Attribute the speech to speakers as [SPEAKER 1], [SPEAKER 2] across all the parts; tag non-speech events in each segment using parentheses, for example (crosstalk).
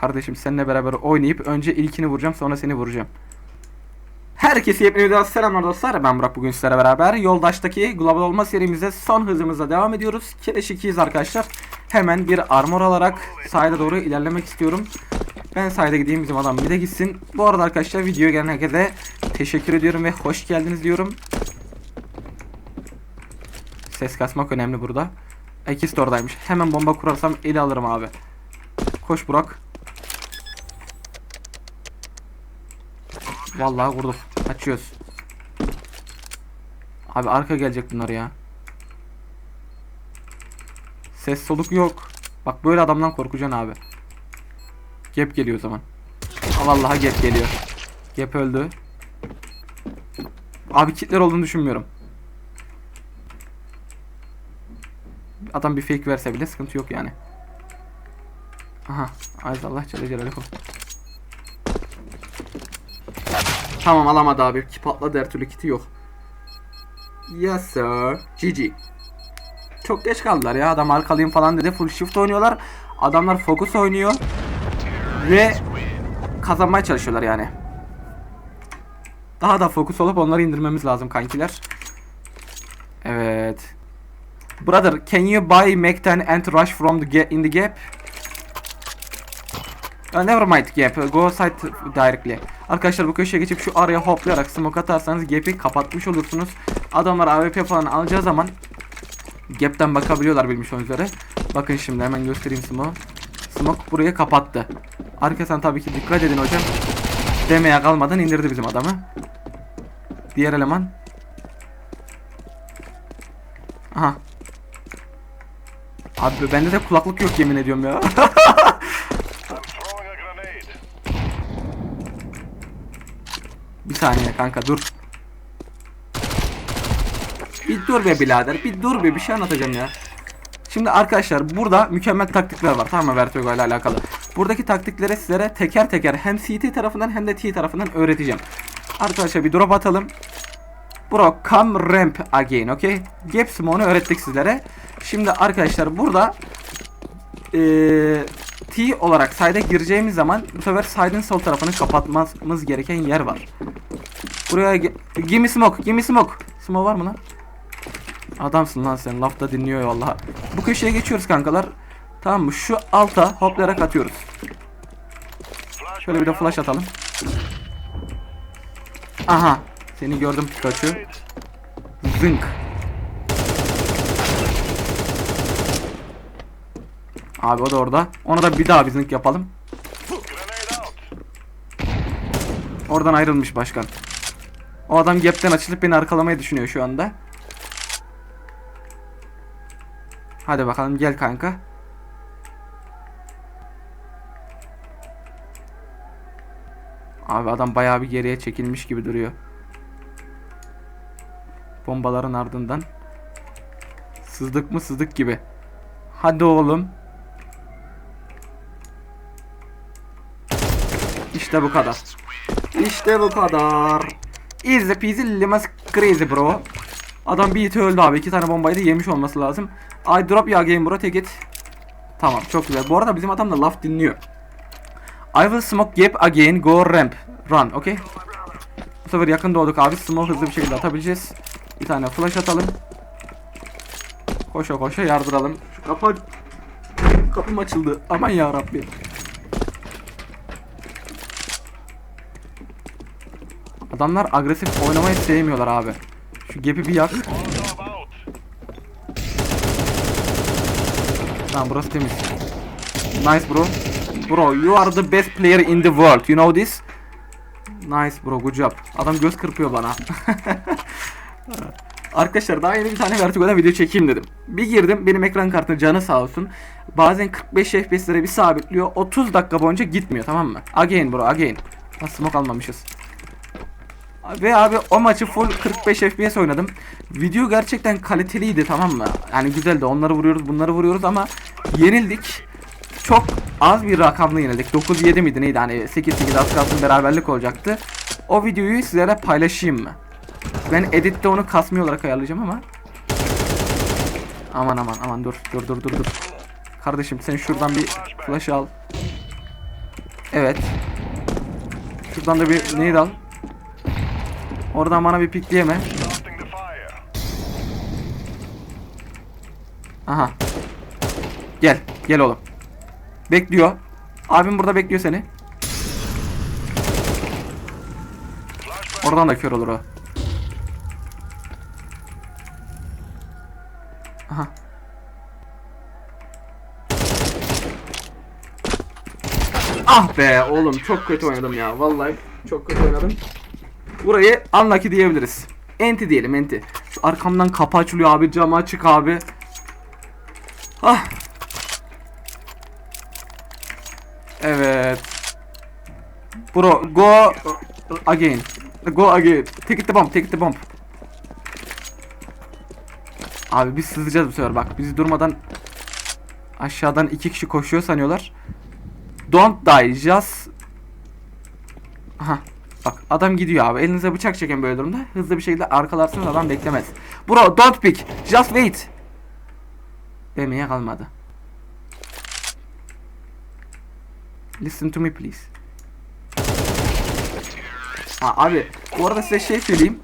[SPEAKER 1] Kardeşim seninle beraber oynayıp önce ilkini vuracağım sonra seni vuracağım. Herkese yepyeni videodan selamlar dostlar. Ben Burak bugün sizlerle beraber yoldaştaki global olma serimize son hızımızla devam ediyoruz. Keleş 2'yiz arkadaşlar. Hemen bir armor alarak sahile doğru ilerlemek istiyorum. Ben sahile gideyim bizim adam bir de gitsin. Bu arada arkadaşlar videoya gelen herkese teşekkür ediyorum ve hoş geldiniz diyorum. Ses kasmak önemli burada. De oradaymış. Hemen bomba kurarsam eli alırım abi. Koş Burak. Vallahi vurduk. Açıyoruz. Abi arka gelecek bunlar ya. Ses soluk yok. Bak böyle adamdan korkacaksın abi. Gap geliyor o zaman. Vallahi gap geliyor. Gap öldü. Abi kitler olduğunu düşünmüyorum. Adam bir fake verse bile sıkıntı yok yani. Aha. Azallah Celle Celaluhu. Tamam alamadı abi. Ki patladı her türlü kiti yok. Yes sir. GG. Çok geç kaldılar ya. Adam arkalıyım falan dedi. Full shift oynuyorlar. Adamlar focus oynuyor. Ve kazanmaya çalışıyorlar yani. Daha da fokus olup onları indirmemiz lazım kankiler. Evet. Brother, can you buy Mac-10 and rush from the in the gap? Never mind gap. Go side directly. Arkadaşlar bu köşeye geçip şu araya hoplayarak smoke atarsanız gap'i kapatmış olursunuz. Adamlar AWP falan alacağı zaman gap'ten bakabiliyorlar bilmiş üzere. Bakın şimdi hemen göstereyim smoke. Smoke burayı kapattı. Arkasından tabii ki dikkat edin hocam. Demeye kalmadan indirdi bizim adamı. Diğer eleman. Aha. Abi bende de kulaklık yok yemin ediyorum ya. (laughs) saniye kanka dur. Bir dur be birader. Bir dur be bir şey anlatacağım ya. Şimdi arkadaşlar burada mükemmel taktikler var tamam mı Vertigo ile alakalı. Buradaki taktikleri sizlere teker teker hem CT tarafından hem de T tarafından öğreteceğim. Arkadaşlar bir drop atalım. Bro come ramp again okay? Gap smoke'unu öğrettik sizlere. Şimdi arkadaşlar burada eee T olarak side'e gireceğimiz zaman bu sefer side'ın sol tarafını kapatmamız gereken yer var. Buraya gimme smoke, gimme smoke. Smoke var mı lan? Adamsın lan sen. Lafta dinliyor vallahi. Bu köşeye geçiyoruz kankalar. Tamam mı? Şu alta hoplayarak atıyoruz. Şöyle bir de flash atalım. Aha. Seni gördüm Pikachu. Zınk. Abi o da orada. Ona da bir daha bir yapalım. Oradan ayrılmış başkan. O adam gapten açılıp beni arkalamayı düşünüyor şu anda. Hadi bakalım gel kanka. Abi adam bayağı bir geriye çekilmiş gibi duruyor. Bombaların ardından. Sızdık mı sızdık gibi. Hadi oğlum. İşte bu kadar. İşte bu kadar. Easy peasy lemon crazy bro. Adam bir iti öldü abi. iki tane bombayı da yemiş olması lazım. I drop ya game bro take it. Tamam çok güzel. Bu arada bizim adam da laf dinliyor. I will smoke gap again go ramp. Run okay. Bu sefer yakın doğduk abi. Smoke hızlı bir şekilde atabileceğiz. Bir tane flash atalım. Koşa koşa yardıralım. Şu kapı kapım açıldı. Aman ya Rabbi. Adamlar agresif oynamayı sevmiyorlar abi. Şu gap'i bir yak. Tamam burası temiz. Nice bro. Bro you are the best player in the world. You know this? Nice bro good job. Adam göz kırpıyor bana. (laughs) Arkadaşlar daha yeni bir tane Vertigo'dan video çekeyim dedim. Bir girdim benim ekran kartının canı sağ olsun. Bazen 45 FPS'lere bir sabitliyor. 30 dakika boyunca gitmiyor tamam mı? Again bro again. Ha smoke almamışız. Ve abi o maçı full 45 FPS oynadım. Video gerçekten kaliteliydi tamam mı? Yani güzeldi. Onları vuruyoruz, bunları vuruyoruz ama yenildik. Çok az bir rakamla yenildik. 9-7 miydi neydi? Hani 8-8 az kalsın beraberlik olacaktı. O videoyu sizlere paylaşayım mı? Ben editte onu kasmıyor olarak ayarlayacağım ama. Aman aman aman dur dur dur dur dur. Kardeşim sen şuradan bir flash al. Evet. Şuradan da bir neydi al. Oradan bana bir pikleyeme. Aha. Gel. Gel oğlum. Bekliyor. Abim burada bekliyor seni. Oradan da kör olur o. Aha. Ah be oğlum çok kötü oynadım ya. Vallahi çok kötü oynadım. Burayı unlucky diyebiliriz. Enti diyelim enti. Şu arkamdan kapı açılıyor abi camı açık abi. Ah. Evet. Bro go again. Go again. Take it the bomb, take it the bomb. Abi biz sızacağız bu sefer bak. Biz durmadan aşağıdan iki kişi koşuyor sanıyorlar. Don't die, just adam gidiyor abi. Elinize bıçak çeken böyle durumda. Hızlı bir şekilde arkalarsınız adam beklemez. Bro don't pick. Just wait. Demeye kalmadı. Listen to me please. Ha, abi bu arada size şey söyleyeyim.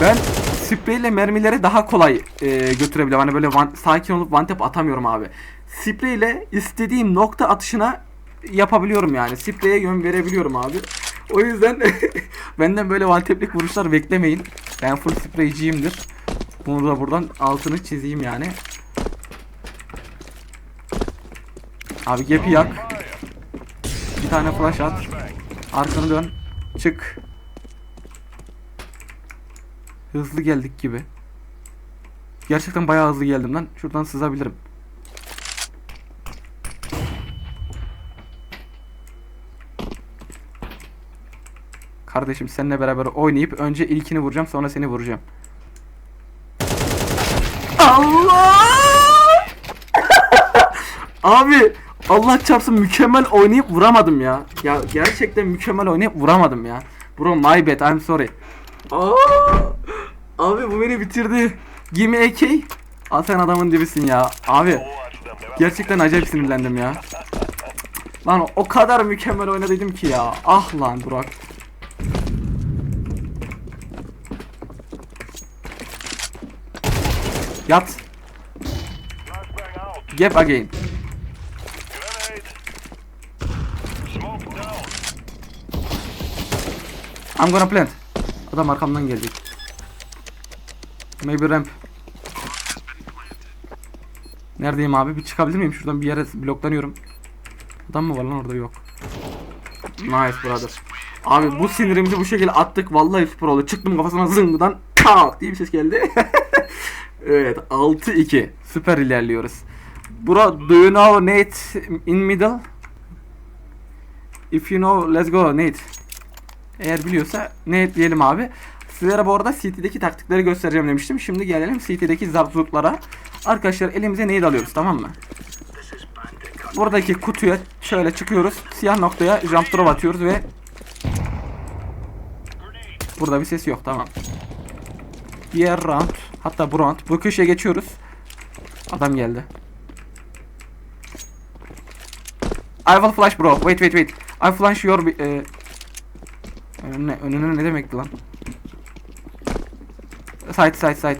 [SPEAKER 1] Ben spreyle mermileri daha kolay e, götürebiliyorum. Hani böyle one- sakin olup one tap atamıyorum abi. Spreyle istediğim nokta atışına yapabiliyorum yani. Spreye yön verebiliyorum abi. O yüzden (laughs) benden böyle one tap'lik vuruşlar beklemeyin. Ben full spreyciyimdir. Bunu da buradan altını çizeyim yani. Abi gap'i yak. Bir tane flash at. Arkanı dön. Çık. Hızlı geldik gibi. Gerçekten bayağı hızlı geldim lan. Şuradan sızabilirim. Kardeşim seninle beraber oynayıp önce ilkini vuracağım sonra seni vuracağım. Allah! (laughs) Abi Allah çarpsın mükemmel oynayıp vuramadım ya. Ya gerçekten mükemmel oynayıp vuramadım ya. Bro my bad I'm sorry. Aa! Abi bu beni bitirdi. Give me AK. Al sen adamın dibisin ya. Abi gerçekten acayip sinirlendim ya. Lan o kadar mükemmel oynadıydım ki ya. Ah lan Burak. Yat. Gap again. I'm gonna plant. Adam arkamdan gelecek. Maybe ramp. Neredeyim abi? Bir çıkabilir miyim? Şuradan bir yere bloklanıyorum. Adam mı var lan orada? Yok. Nice brother. Abi bu sinirimizi bu şekilde attık. Vallahi süper oldu. Çıktım kafasına zıngıdan tak diye bir ses geldi. (laughs) evet 6-2. Süper ilerliyoruz. Bro do you know Nate in middle? If you know let's go Nate. Eğer biliyorsa ne diyelim abi. Sizlere bu arada CT'deki taktikleri göstereceğim demiştim. Şimdi gelelim CT'deki zarzutlara. Arkadaşlar elimize neyi alıyoruz tamam mı? Buradaki kutuya şöyle çıkıyoruz. Siyah noktaya jump drop atıyoruz ve Burada bir ses yok tamam. Diğer round hatta round bu köşeye geçiyoruz. Adam geldi. I will flash bro. Wait wait wait. I flash your e, önüne önüne ne demekti lan? Side side side.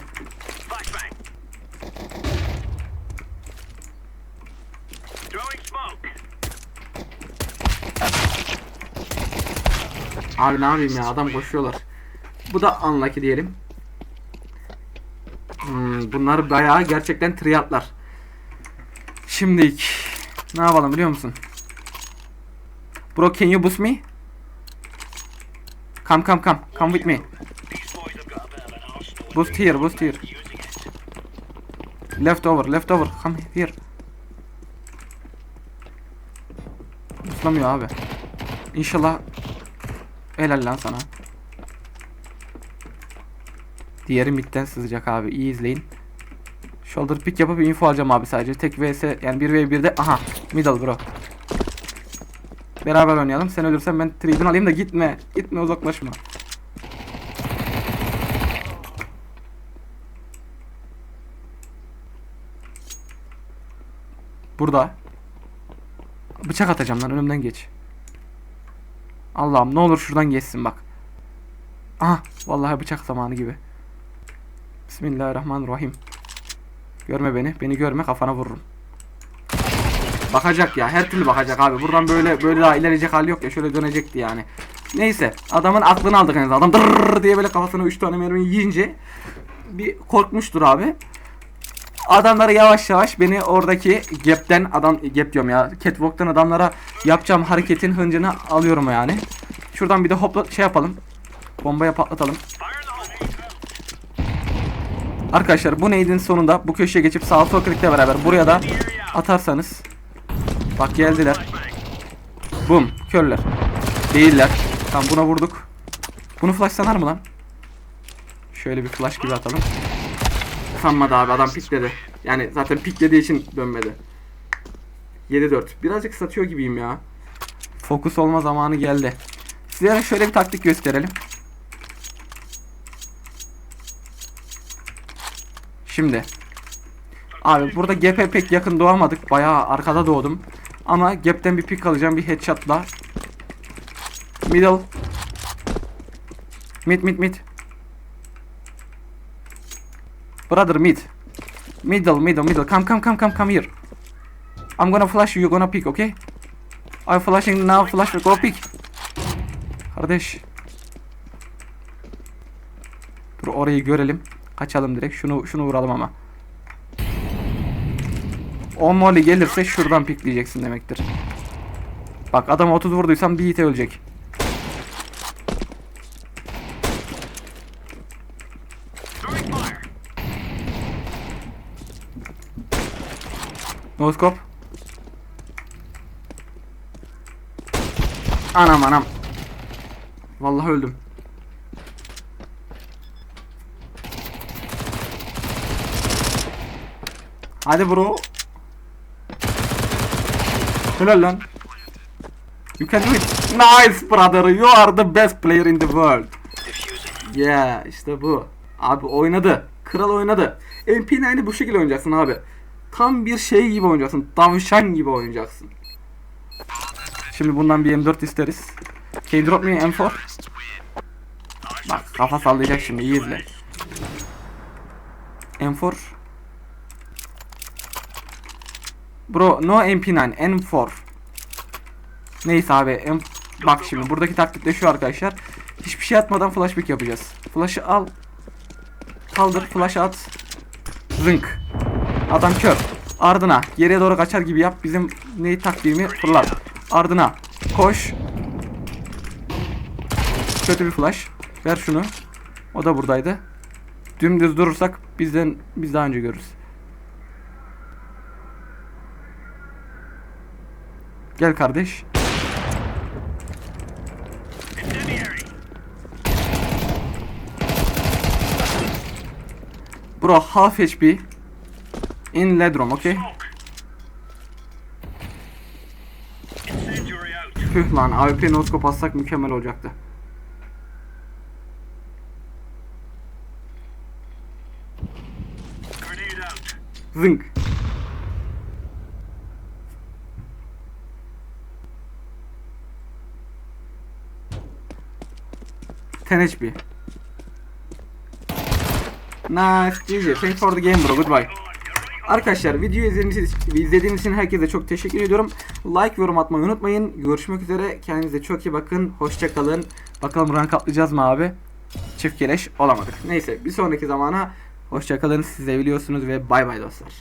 [SPEAKER 1] Abi ne yapayım ya adam koşuyorlar. Bu da unlucky diyelim. Hmm, bunlar bayağı gerçekten triatlar. Şimdi ne yapalım biliyor musun? Bro can you boost me? Come come come. Come with me. Boost here, boost here. Left over, left over. Come here. Boostlamıyor abi. İnşallah Helal lan sana. Diğeri midden sızacak abi. İyi izleyin. Shoulder pick yapıp info alacağım abi sadece. Tek vs yani 1v1'de aha middle bro. Beraber oynayalım. Sen ölürsen ben trade'ini alayım da gitme. Gitme uzaklaşma. Burada. Bıçak atacağım lan önümden geç. Allah'ım ne olur şuradan geçsin bak. Aha vallahi bıçak zamanı gibi. Bismillahirrahmanirrahim. Görme beni. Beni görme kafana vururum. Bakacak ya. Her türlü bakacak abi. Buradan böyle böyle daha ilerleyecek hali yok ya. Şöyle dönecekti yani. Neyse. Adamın aklını aldık azından. Adam dırrrr diye böyle kafasına 3 tane mermi yiyince bir korkmuştur abi. Adamları yavaş yavaş beni oradaki gap'ten adam gap diyorum ya. Catwalk'tan adamlara yapacağım hareketin hıncını alıyorum yani. Şuradan bir de hopla şey yapalım. Bombaya patlatalım.
[SPEAKER 2] Fire in the hole.
[SPEAKER 1] Arkadaşlar bu neydin sonunda bu köşeye geçip sağ sol klikle beraber buraya da atarsanız bak geldiler. Bum körler. Değiller. Tamam buna vurduk. Bunu flash sanar mı lan? Şöyle bir flash gibi atalım. Sanmadı abi adam pikledi. Yani zaten piklediği için dönmedi. 7-4. Birazcık satıyor gibiyim ya. Fokus olma zamanı geldi. Sizlere şöyle bir taktik gösterelim. Şimdi. Abi burada gap'e pek yakın doğamadık. Bayağı arkada doğdum. Ama gap'ten bir pick alacağım bir headshot'la. Middle. Mid mid mid. Brother mid. Middle middle middle. Come come come come come here. I'm gonna flash you. You gonna pick okay? I'm flashing now. Flash go pick. Kardeş. Dur orayı görelim. Kaçalım direkt. Şunu şunu vuralım ama. O molly gelirse şuradan pikleyeceksin demektir. Bak adam 30 vurduysam bir hit ölecek.
[SPEAKER 2] Throwing fire.
[SPEAKER 1] No scope. Anam anam. Vallahi öldüm. Hadi bro. Helal lan. You can do it. Nice brother. You are the best player in the world. Yeah işte bu. Abi oynadı. Kral oynadı. MP9'i bu şekilde oynayacaksın abi. Tam bir şey gibi oynayacaksın. Tavşan gibi oynayacaksın. Şimdi bundan bir M4 isteriz. Can drop me M4? Bak kafa sallayacak şimdi iyi izle. M4 Bro no MP9 M4 Neyse abi M Bak şimdi buradaki taktik de şu arkadaşlar. Hiçbir şey atmadan flashback yapacağız. Flash'ı al. Kaldır flash at. Zınk. Adam kör. Ardına geriye doğru kaçar gibi yap. Bizim neyi taktiğimi fırlat. Ardına koş. Kötü bir flash. Ver şunu. O da buradaydı. Dümdüz durursak bizden biz daha önce görürüz Gel kardeş. Bro half HP In ledrom okay. Tüh lan AWP noskop atsak mükemmel olacaktı. Zınk Ten HP Nice GG Thanks for the game bro goodbye Arkadaşlar videoyu izlediğiniz izlediğiniz için herkese çok teşekkür ediyorum. Like yorum atmayı unutmayın. Görüşmek üzere. Kendinize çok iyi bakın. Hoşça kalın. Bakalım rank atlayacağız mı abi? Çift keleş olamadık. Neyse bir sonraki zamana hoşça kalın. Siz biliyorsunuz ve bay bay dostlar.